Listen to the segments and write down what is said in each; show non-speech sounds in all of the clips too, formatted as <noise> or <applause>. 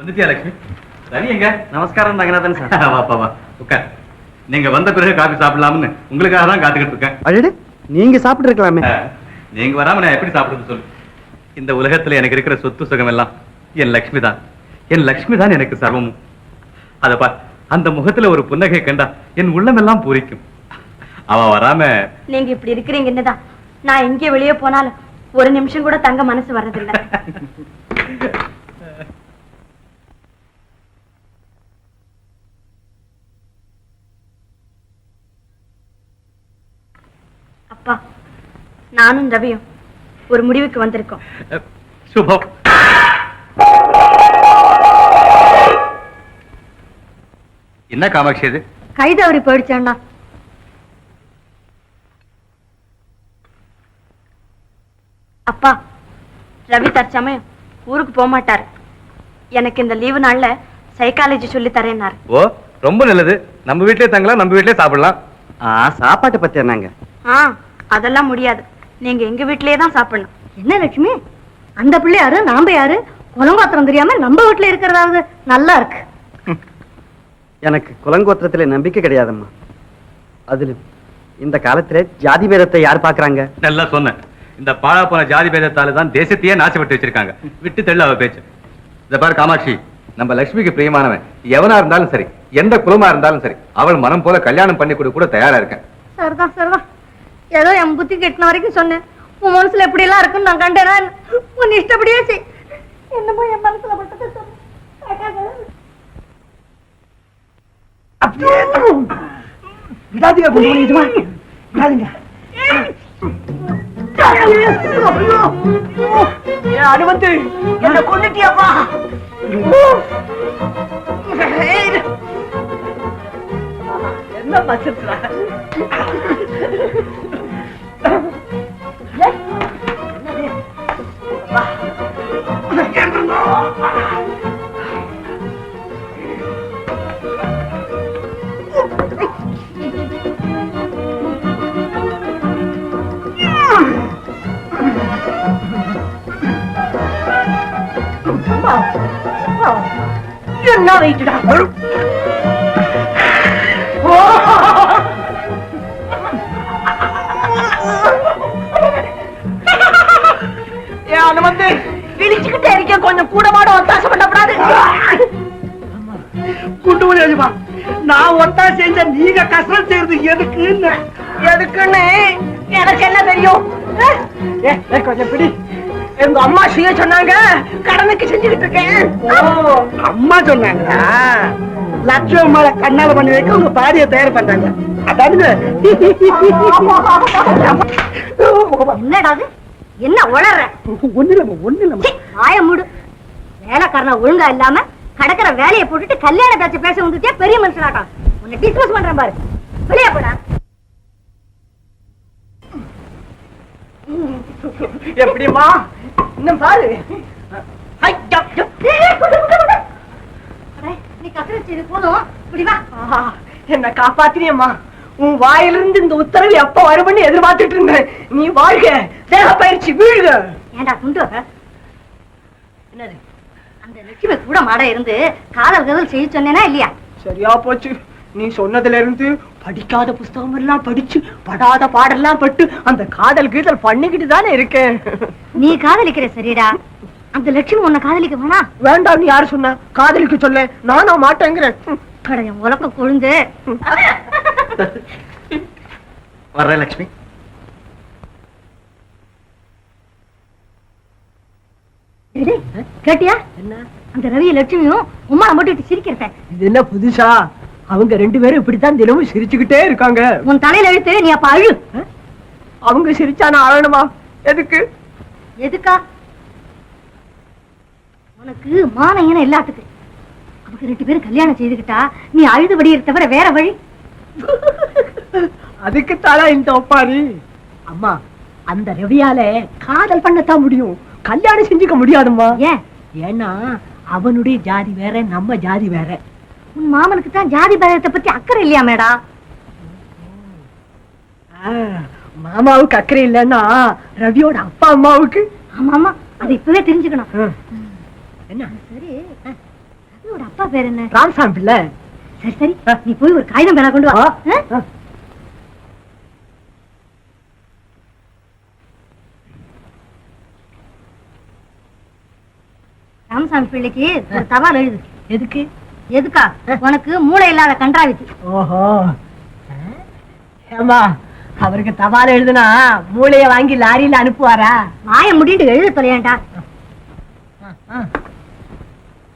வந்துட்டியா லட்சுமி ரவி எங்க? நமஸ்காரம் ரங்கநாதன் சார். <laughs> வாப்பா வா உட்கார். நீங்க வந்த பிறகு காபி சாப்பிடலாம்னு உங்களுக்காக தான் காத்துக்கிட்டு இருக்கேன். நீங்க சாப்பிட்டு இருக்கலாமே. நீங்க வராம நான் எப்படி சாப்பிடுறது சொல்லு. இந்த உலகத்துல எனக்கு இருக்கிற சொத்து சுகம் எல்லாம் என் லக்ஷ்மி தான். என் லக்ஷ்மி தான் எனக்கு சர்வமும். அத பா அந்த முகத்துல ஒரு புன்னகை கண்டா என் உள்ளமெல்லாம் பூரிக்கும். அவ வராம நீங்க இப்படி இருக்கிறீங்கன்னு தான் நான் எங்கே வெளியே போனாலும் ஒரு நிமிஷம் கூட தங்க மனசு வர்றதில்ல. <laughs> அப்பா நானும் ரவியும் ஒரு முடிவுக்கு வந்திருக்கோம். சுபம் என்ன காமாட்சி இது? கைதவறி போயிடுச்சேன்னா அப்பா ரவி தற்சமயம் ஊருக்கு போக மாட்டாரு. எனக்கு இந்த லீவு நாள்ல சைக்காலஜி சொல்லி தரேன்னாரு. ஓ ரொம்ப நல்லது. நம்ம வீட்லயே தங்கலாம் நம்ம வீட்லயே சாப்பிடலாம். ஆ சாப்பாட்டை பத்தி என்னங்க ஆ அதெல்லாம் முடியாது. நீங்க எங்க வீட்லயே தான் சாப்பிடணும். என்ன லட்சுமி? அந்த பிள்ளை யாரு? நாம யாரு? குலங்கோத்திரம் தெரியாம நம்ம வீட்டுல இருக்கிறதாவது நல்லா இருக்கு. எனக்கு குலங்கோத்திரத்துல நம்பிக்கை கிடையாதம்மா. அதுல இந்த காலத்துல ஜாதி பேதத்தை யார் பாக்குறாங்க நல்லா சொன்னேன். இந்த பாழா போன ஜாதி பேதத்தால தான் தேசத்தையே நாசப்பட்டு வச்சிருக்காங்க. விட்டு தெள்ள அவ பேச்சு. இத பாரு காமாட்சி நம்ம லட்சுமிக்கு பிரியமானவன். எவனா இருந்தாலும் சரி எந்த குலமா இருந்தாலும் சரி அவள் மனம் போல கல்யாணம் பண்ணி கொடு கூட தயாரா இருக்கேன். சரிதான் சரிதான். ஏதோ என் புத்தி கெட்டின வரைக்கும் சொன்னேன். உன் மனசுல எப்படி எல்லாம் இருக்குன்னு நான் கண்டேனா? உன் இஷ்டப்படியே செய். என்னமோ என் மனசுல பட்டதை விடாதீங்க விடாதீங்க. என்ன கொண்டுட்டியாப்பா என்ன என்ன வெயிட்டுடா ஏன் அனுமந்து இடிச்சுக்கிட்டே இருக்க கொஞ்சம் கூட மாட ஒத்தாசம் பண்ணக்கூடாது குண்டு முடியாதுமா நான் ஒத்தா செஞ்ச நீங்க கஷ்டம் செய்யறது எதுக்குன்னு? எதுக்குன்னு? எனக்கு என்ன தெரியும்? கொஞ்சம் பிடி. எங்க அம்மா செய்ய சொன்னாங்க. கடனுக்கு செஞ்சுக்கிட்டு இருக்கேன். அம்மா சொன்னாங்களா? லட்சம் மேல கண்ணால பண்ணி வைக்க உங்க பாடிய தயார் பண்றாங்க. அதானுங்க. என்னடா அது? என்ன உளற ஒண்ணு இல்லம்மா ஒண்ணு இல்லம்மா வாய மூடு. வேலைக்காரன ஒழுங்கா இல்லாம கடக்கிற வேலையை போட்டுட்டு கல்யாண பேச்ச பேச வந்துட்டே பெரிய மனுஷனாட்டம். உன்னை டிஸ்கஸ் பண்றேன் பாரு. வெளியே போடா. எப்படிம்மா? இன்னும் பாரு. நீ கசரிச்சு இது போதும். இப்படி வா. என்ன காப்பாத்தினியம்மா. உன் வாயிலிருந்து இந்த உத்தரவு எப்ப வரும்னு எதிர்பார்த்துட்டு இருந்தேன். நீ வாழ்க தேக பயிற்சி வீழ்க. ஏண்டா குண்டு? என்னது? அந்த லட்சுமி கூட மாட இருந்து காதல் கதல் செய்ய சொன்னேனா இல்லையா? சரியா போச்சு. நீ சொன்னதுல இருந்து படிக்காத புஸ்தகம் எல்லாம் படிச்சு படாத பாடெல்லாம் பட்டு அந்த காதல் கீதல் பண்ணிக்கிட்டு தானே இருக்கேன். நீ காதலிக்கிற சரிடா. அந்த லட்சுமி உன்னை காதலிக்க வேணா? வேண்டாம் நீ யாரு சொன்ன? காதலிக்க சொல்ல நானா மாட்டேங்கிறேன். கடையம் உலக்க கொழுந்து. வர்றேன் லட்சுமி. டேய், கேட்டியா? என்ன? அந்த ரவி லட்சுமியும் உமா மட்டும் சிரிக்கிறேன் இது என்ன புதுசா? அவங்க ரெண்டு பேரும் இப்படித்தான் தினமும் சிரிச்சுக்கிட்டே இருக்காங்க. உன் தலையில எழுத்து நீ அப்ப அழு. அவங்க சிரிச்சா நான் அழணுமா எதுக்கு? எதுக்கா? உனக்கு மானங்கன எல்லாத்துக்கு அவங்க ரெண்டு பேரும் கல்யாணம் செய்துக்கிட்டா நீ அழுது வடியை தவிர வேற வழி அதுக்கு தானா இந்த ஒப்பாரி? அம்மா அந்த ரவியால காதல் பண்ணத்தான் முடியும். கல்யாணம் செஞ்சுக்க முடியாதும்மா. ஏன்? ஏன்னா அவனுடைய ஜாதி வேற நம்ம ஜாதி வேற. உன் மாமனுக்கு தான் ஜாதி பேதத்தை பத்தி அக்கறை இல்லையா மேடா? மாமாவுக்கு அக்கறை இல்லைன்னா ரவியோட அப்பா அம்மாவுக்கு? ஆமா ஆமா. அதை இப்பவே தெரிஞ்சுக்கணும். என்ன? சரி. அப்பா பேர் என்ன? ராமசாமி பிள்ளை. சரி சரி. நீ போய் ஒரு காகிதம் பேனா கொண்டு வா. ராமசாமி பிள்ளைக்கு ஒரு தபால் எழுது. எதுக்கு? எதுக்கா? உனக்கு மூளை இல்லாத கன்றாவிக்கு. ஓஹோ. ஏமா அவருக்கு தபால் எழுதுனா மூளைய வாங்கி லாரியில அனுப்புவாரா? வாய முடிட்டு எழுத தொலையாண்டா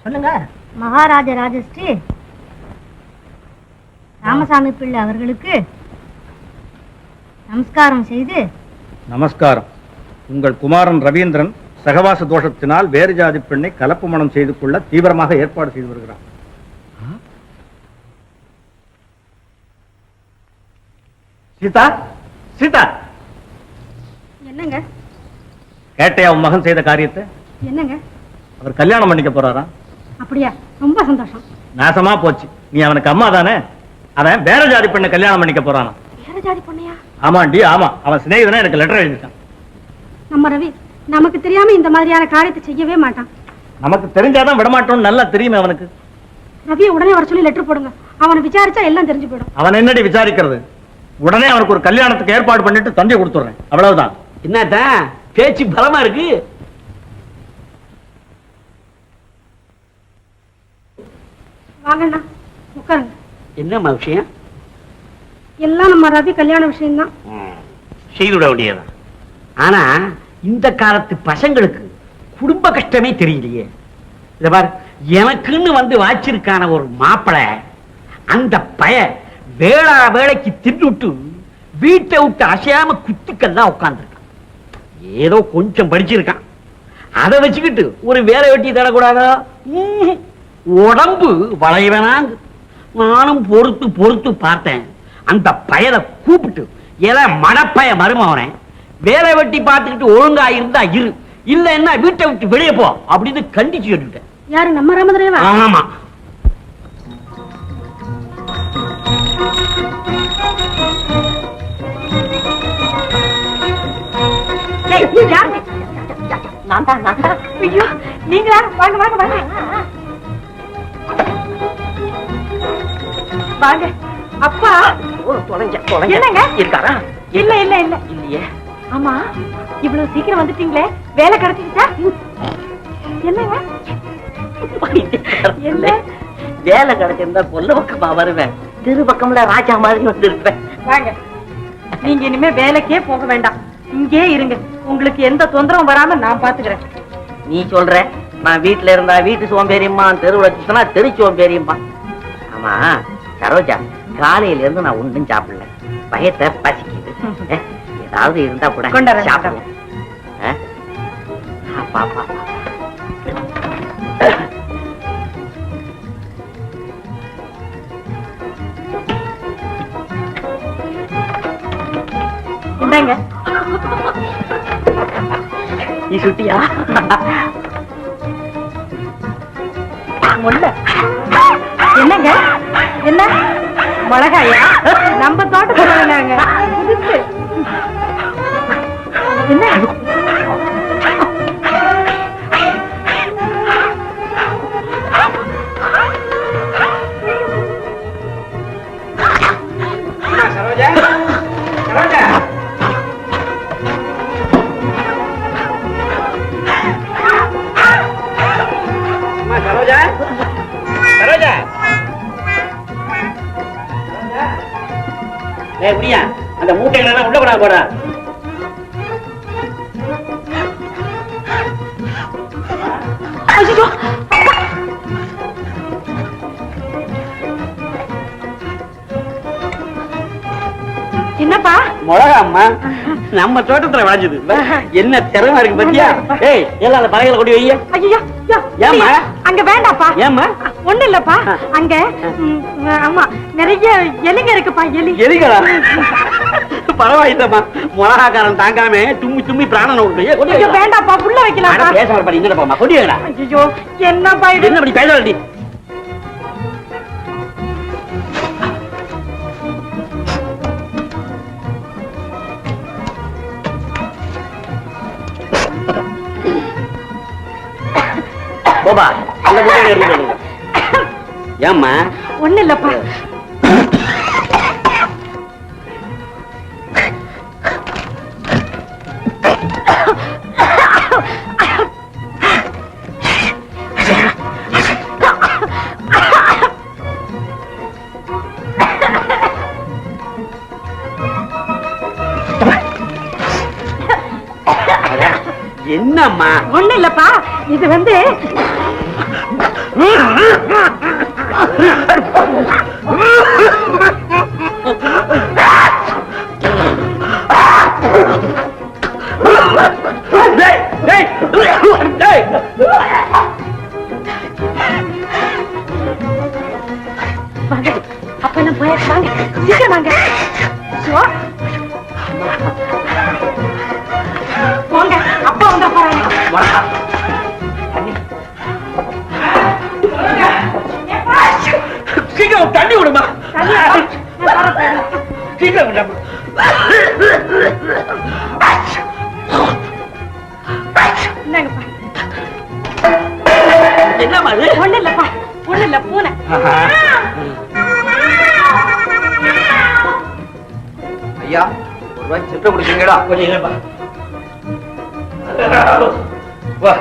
சொல்லுங்க. மகாராஜ ராஜஸ்ரீ ராமசாமி பிள்ளை அவர்களுக்கு நமஸ்காரம் செய்து நமஸ்காரம். உங்கள் குமாரன் ரவீந்திரன் சகவாச தோஷத்தினால் வேறு ஜாதி பெண்ணை கலப்பு மணம் செய்து கொள்ள தீவிரமாக ஏற்பாடு செய்து வருகிறான் சீதா சீதா. என்னங்க? கேட்டையா உன் மகன் செய்த காரியத்தை? என்னங்க? அவர் கல்யாணம் பண்ணிக்க போறாராம் அப்படியா? ரொம்ப சந்தோஷம். நாசமா போச்சு. நீ அவனுக்கு அம்மா தானே? அவன் வேற ஜாதி பெண்ணை கல்யாணம் பண்ணிக்க போறானா? வேற ஜாதி பொண்ணையா? ஆமாண்டி ஆமா. அவன் சிநேகிதனா எனக்கு லெட்டர் எழுதிட்டான். நம்ம ரவி நமக்கு தெரியாம இந்த மாதிரியான காரியத்தை செய்யவே மாட்டான். நமக்கு தெரிஞ்சாதான் விடமாட்டோம்னு நல்லா தெரியுமே அவனுக்கு. ரவியை உடனே வர சொல்லி லெட்டர் போடுங்க. அவனை விசாரிச்சா எல்லாம் தெரிஞ்சு போயிடும். அவன் என்னடி விசாரிக்கிறது? உடனே அவனுக்கு ஒரு கல்யாணத்துக்கு ஏற்பாடு பண்ணிட்டு தந்தி கொடுத்துறேன் அவ்வளவுதான். என்னத்தான் பேச்சு பலமா இருக்கு? வாங்கண்ணா உட்காருங்க. என்னம்மா விஷயம்? எல்லாம் நம்ம ரவி கல்யாண விஷயம்தான். செய்து விட வேண்டியதான் ஆனா இந்த காலத்து பசங்களுக்கு குடும்ப கஷ்டமே தெரியலையே. இத பாரு எனக்குன்னு வந்து வாச்சிருக்கான ஒரு மாப்பிளை அந்த பய வேளா வேலைக்கு தின்னுட்டு வீட்டை விட்டு அசையாம குத்துக்கெல்லாம் உட்கார்ந்துருக்கான். ஏதோ கொஞ்சம் படிச்சிருக்கான். அதை வச்சுக்கிட்டு ஒரு வேலை வெட்டி தரக்கூடாதா. உடம்பு வளையவனாங்க நானும் பொறுத்து பொறுத்து பார்த்தேன். அந்த பயலை கூப்பிட்டு ஏதோ மடப்பய மருமவனே வேலை வெட்டி பார்த்துக்கிட்டு ஒழுங்கா இருந்தா இரு. இல்லைன்னா வீட்டை விட்டு வெளியே போ அப்படின்னு கண்டிச்சு சொல்லிட்டேன். யாரு நம்ம ராமதுரையவா ஆமா. நான் தான் நான் தான். ஐயோ நீங்களா வாங்க வாங்க வாங்க. வாங்க. அப்பா. தொலைஞ்ச. என்னங்க? இருக்காரா? இல்ல இல்ல. இல்ல இல்லையே. ஆமா. இவ்வளவு சீக்கிரம் வந்துட்டீங்களே. வேலை கிடைச்சிக்கிட்டா என்னங்க? என்ன? வேலை கிடைச்சிருந்தா கொல்ல பக்கமா வருவேன். திரு பக்கம்ல ராஜா மாதிரி வந்திருப்பேன். வாங்க. நீங்க இனிமே வேலைக்கே போக வேண்டாம். இங்கே இருங்க. உங்களுக்கு எந்த தொந்தரவும் வராம நான் பாத்துக்கிறேன். நீ சொல்ற நான் வீட்டுல இருந்தா வீட்டு சோம்பேறியம்மா தெருவுல தெரு சோம்பேறியம்மா ஆமா. சரோஜா காலையில இருந்து நான் ஒன்றும் சாப்பிடல. பயத்தை பசிக்குது. ஏதாவது இருந்தா கூட சாப்பிடுவோம் அப்பா. இந்தாங்க. நீ சுட்டியா? என்னங்க? என்ன? மிளகாயா? நம்ம தோட்டத்துல <laughs> என்ன? முடியா அந்த மூட்டைகளை எல்லாம் உள்ள போடா. போடா என்னப்பா? மிளகா அம்மா நம்ம தோட்டத்துல விளைஞ்சது. என்ன திறமை இருக்கு பத்தியா? ஏய் எல்லாம் அந்த பறவைகளை கொண்டு வைய. ஐயோ. ஏம்மா? அங்க வேண்டாப்பா. ஏம்மா? ஒண்ணு இல்லப்பா அங்க ஆமா நிறைய எலிங்க இருக்குப்பா எலி. எலிகளா? பரவாயில்லம்மா. மிளகாக்காரன் தாங்காம தும்மி தும்மி பிராணனை விட்டு. வேண்டாப்பா புள்ள அட, வைக்கலாம்ப்பா பேச வரப்பா என்னடா போமா கொண்டு வைடா ஐயோ என்னப்பா இது? என்ன அப்படி பேச வேண்டி போபா அந்த எடுத்து ஏம்மா? ஒண்ணு இல்லப்பா என்னம்மா? ஒண்ணு இல்லப்பா இது வந்து சீக்கிரம் வாங்க. போங்க அப்பா வந்தா போறாங்க சீக்கிரம் தண்ணி விடுமா. சீக்கிரம் விடுமா. இது ஒண்ணு இல்லப்பா ஒண்ணு இல்ல பூனை. ஐயா ஒரு ரூபாய் சில்லறை கொடுக்குறீங்களா கொஞ்சம் வா.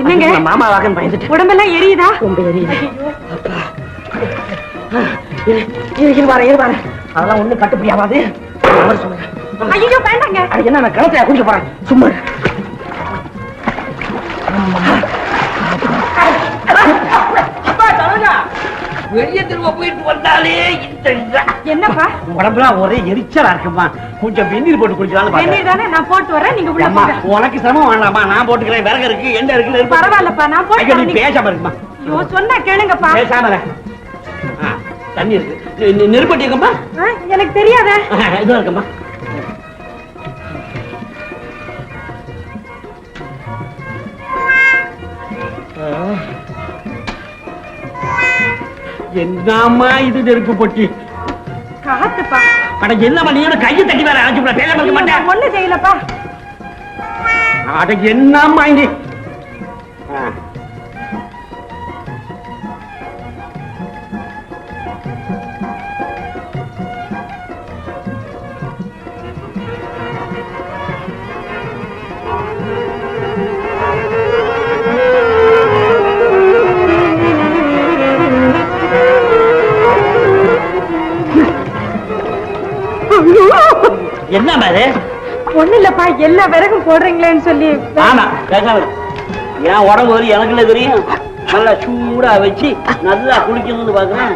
என்னங்க? மாமா வாகன் பயந்துட்டு உடம்பெல்லாம் எரியுதா? ரொம்ப எரியுது. இரு இரு அதெல்லாம் ஒண்ணும் கட்டுப்படி ஆகாது. அவர் சொல்லுங்க ஐயோ வேண்டாங்க. அது என்ன நான் கணத்துல குடிக்க போறேன்? சும்மா. வெளியே திரும்ப போயிட்டு வந்தாலே இந்த என்னப்பா? உடம்புலாம் ஒரே எரிச்சலா இருக்குமா? கொஞ்சம் வெந்நீர் போட்டு குடிக்கலாம்னு வெந்நீர் தானே? நான் போட்டு வரேன் நீங்க உள்ள போங்க. உனக்கு சிரமம் வேண்டாமா நான் போட்டுக்கிறேன். விறகு இருக்கு எண்ணெய் இருக்கு. பரவாயில்லப்பா நான் போட்டு. நீ பேசாம இருக்குமா ஐயோ சொன்னா கேளுங்கப்பா. பேசாம தண்ணி இருக்கு. நெருப்பட்டி இருக்குமா எனக்கு தெரியாத. இதுவும் இருக்குமா என்னம்மா இது நெருப்பு பொட்டி காத்துப்பா அட என்னம்மா நீ என்ன கையை தட்டி வேற அழைச்சு பேசாம இருக்க மாட்டேன்? ஒண்ணு செய்யலப்பா. அட என்னம்மா இது? என்ன மாதிரி ஒண்ணு இல்லப்பா எல்லா விறகும் போடுறீங்களேன்னு சொல்லி ஆமா இரு. என் உடம்பு வரி எனக்குள்ள தெரியும். நல்லா சூடா வச்சு நல்லா குளிக்கணும்னு பாக்குறேன்.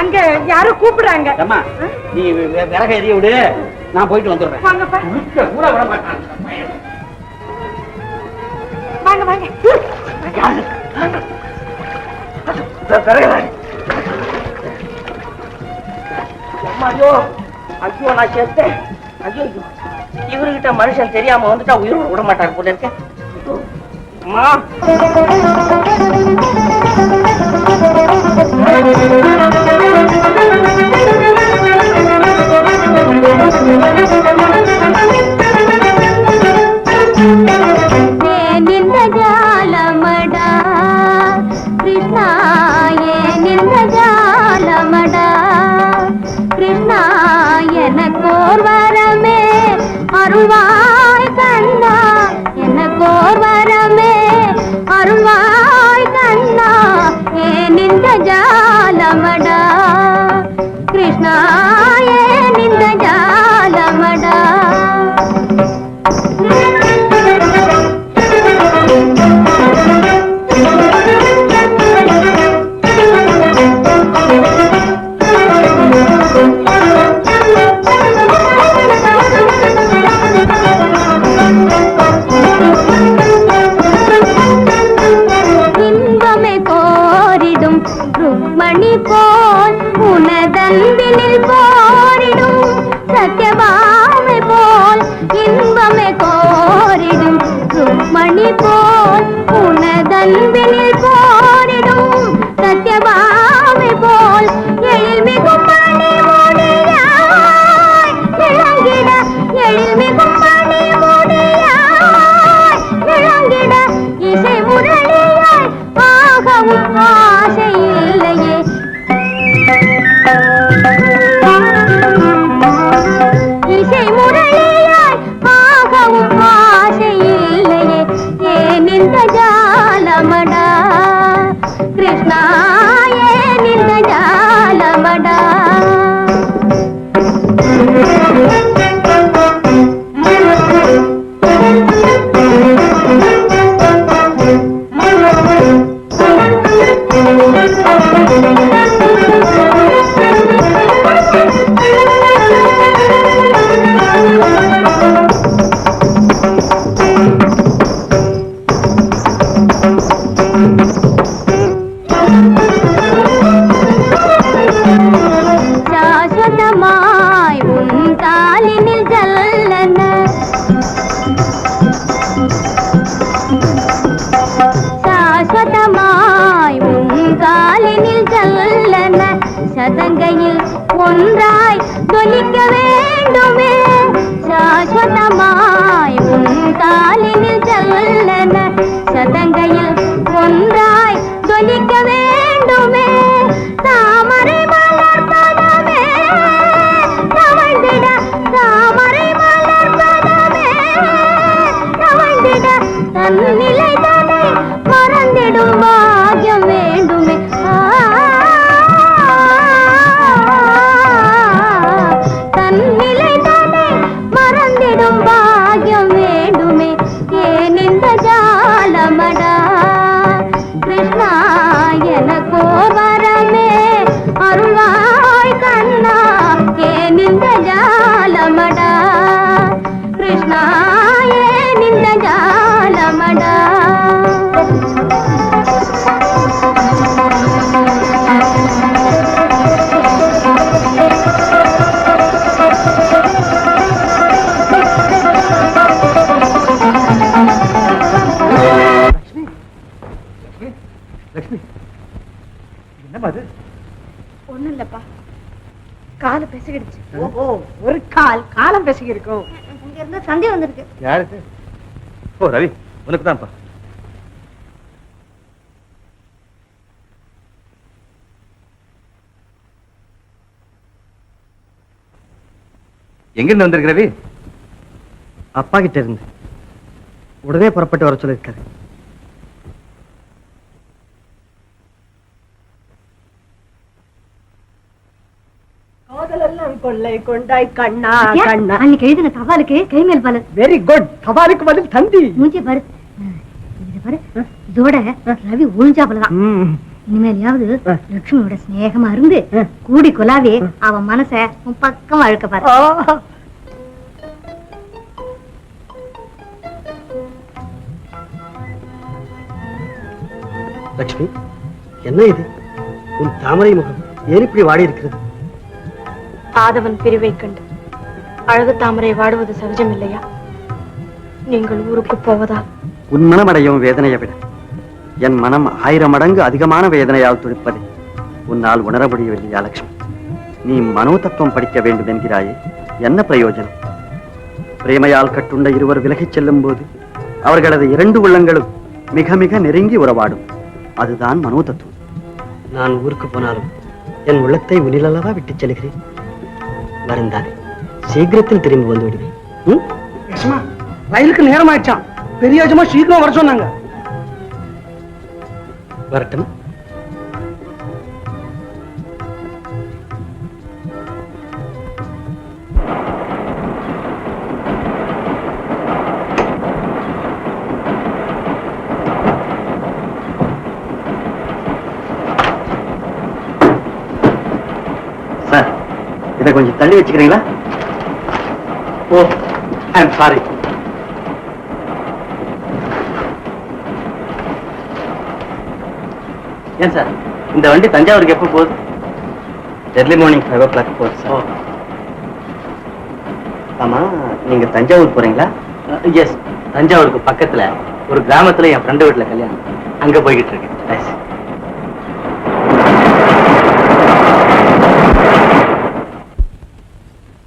அங்க யாரோ கூப்பிடுறாங்க. அம்மா நீ விறக எரிய விடு. நான் போயிட்டு வந்துடுறேன். வாங்க வாங்க ஐயோ ஐயோ நான் செத்தேன். ஐயோ. இவர்கிட்ட மனுஷன் தெரியாம வந்துட்டா உயிரோட விட மாட்டார் போல இருக்க. அம்மா. Gracias. de mi ஒன்றாய் தொலிக்க வேண்டுமே. சாஸ்வதமாய் உன் காலினில் செல்லன. சதங்கையில் ஒன்றாய் yanlış. ஒண்ணும் இல்லப்பா. காலு பெசுகிடுச்சு. ஓஹோ ஒரு கால் காலம் பேசிக்கி இருக்கும் இங்க இருந்து சந்தேகம் வந்திருக்கு. யாருக்கு? ஓ ரவி உனக்கு தான்ப்பா. எங்கிருந்து வந்திருக்க ரவி? அப்பா கிட்ட இருந்து. உடனே புறப்பட்டு வர சொல்லிருக்காரு கொள்ளை கொண்டாய் கண்ணா கண்ணா. அன்னைக்கு எழுதின தபாலுக்கு கைமேல் பலன் வெரி குட் தபாலுக்கு பதில் தந்தி. மூஞ்சி பாரு. இது பாரு. இதோட ரவி ம். இனிமேலையாவது லட்சுமியோட சிநேகமா இருந்து கூடி கொலாவே அவன் மனச உன் பக்கம் அழுக்க பாரு. லட்சுமி என்ன இது? உன் தாமரை முகம் ஏன் இப்படி வாடி இருக்கிறது ஆதவன் பிரிவை கண்டு அழகு தாமரை வாடுவது சகஜம் இல்லையா நீங்கள் ஊருக்கு போவதால். உன் மனமடையும் வேதனையை விட என் மனம் ஆயிரம் மடங்கு அதிகமான வேதனையால் துடிப்பதை உன்னால் உணர முடியவில்லையா லட்சுமி நீ மனோ தத்துவம் படிக்க வேண்டும் என்கிறாயே என்ன பிரயோஜனம்? பிரேமையால் கட்டுண்ட இருவர் விலகிச் செல்லும் போது அவர்களது இரண்டு உள்ளங்களும் மிக மிக நெருங்கி உறவாடும். அதுதான் மனோ தத்துவம் நான் ஊருக்கு போனாலும் என் உள்ளத்தை உனிலல்லவா விட்டுச் செல்கிறேன்? வருந்தானே சீக்கிரத்தில் திரும்பி வந்து விடுவேன்? ரயிலுக்கு நேரம் ஆயிடுச்சான் பெரிய சீக்கிரம் வர சொன்னாங்க. வரட்டும். இதை கொஞ்சம் தள்ளி வச்சுக்கிறீங்களா? ஓ ஐ எம் சாரி ஏன் சார்? இந்த வண்டி தஞ்சாவூருக்கு எப்போ போகுது? Early morning five o'clock போகுது சார். ஆமா நீங்க தஞ்சாவூர் போறீங்களா? எஸ் தஞ்சாவூருக்கு பக்கத்துல ஒரு கிராமத்துல என் ஃப்ரெண்டு வீட்டுல கல்யாணம். அங்க போய்கிட்டு இருக்கேன்.